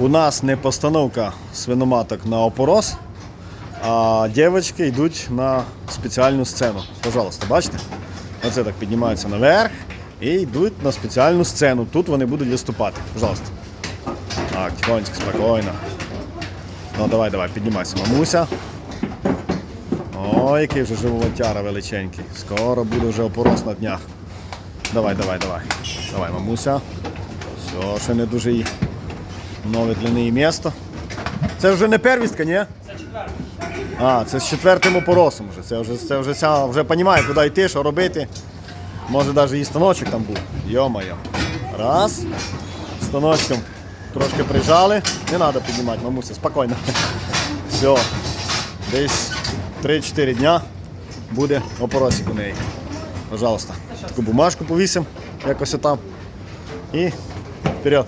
У нас не постановка свиноматок на опорос, а дівчатки йдуть на спеціальну сцену. Пожалуйста, бачите? Оце так піднімаються наверх і йдуть на спеціальну сцену. Тут вони будуть виступати. Пожалуйста. Так, тихонечко, спокійно. Ну давай, давай, піднімайся, мамуся. Ой, який вже животяра величенький. Скоро буде вже опорос на днях. Давай, давай, давай. Давай, мамуся. Все, ще не дуже їй нове для неї місто. Це вже не первістка, ні? Це четверта. А, це з четвертим опоросом вже. Це вже, це вже, ця, вже розуміє, куди йти, що робити. Може навіть і станочок там був. Йо-моє. Раз. Станочком трошки прижали. Не треба піднімати, мамуся, спокійно. Все. Десь 3-4 дня буде опоросик у неї. Пожалуйста. Таку бумажку повісимо, якось там. І вперед.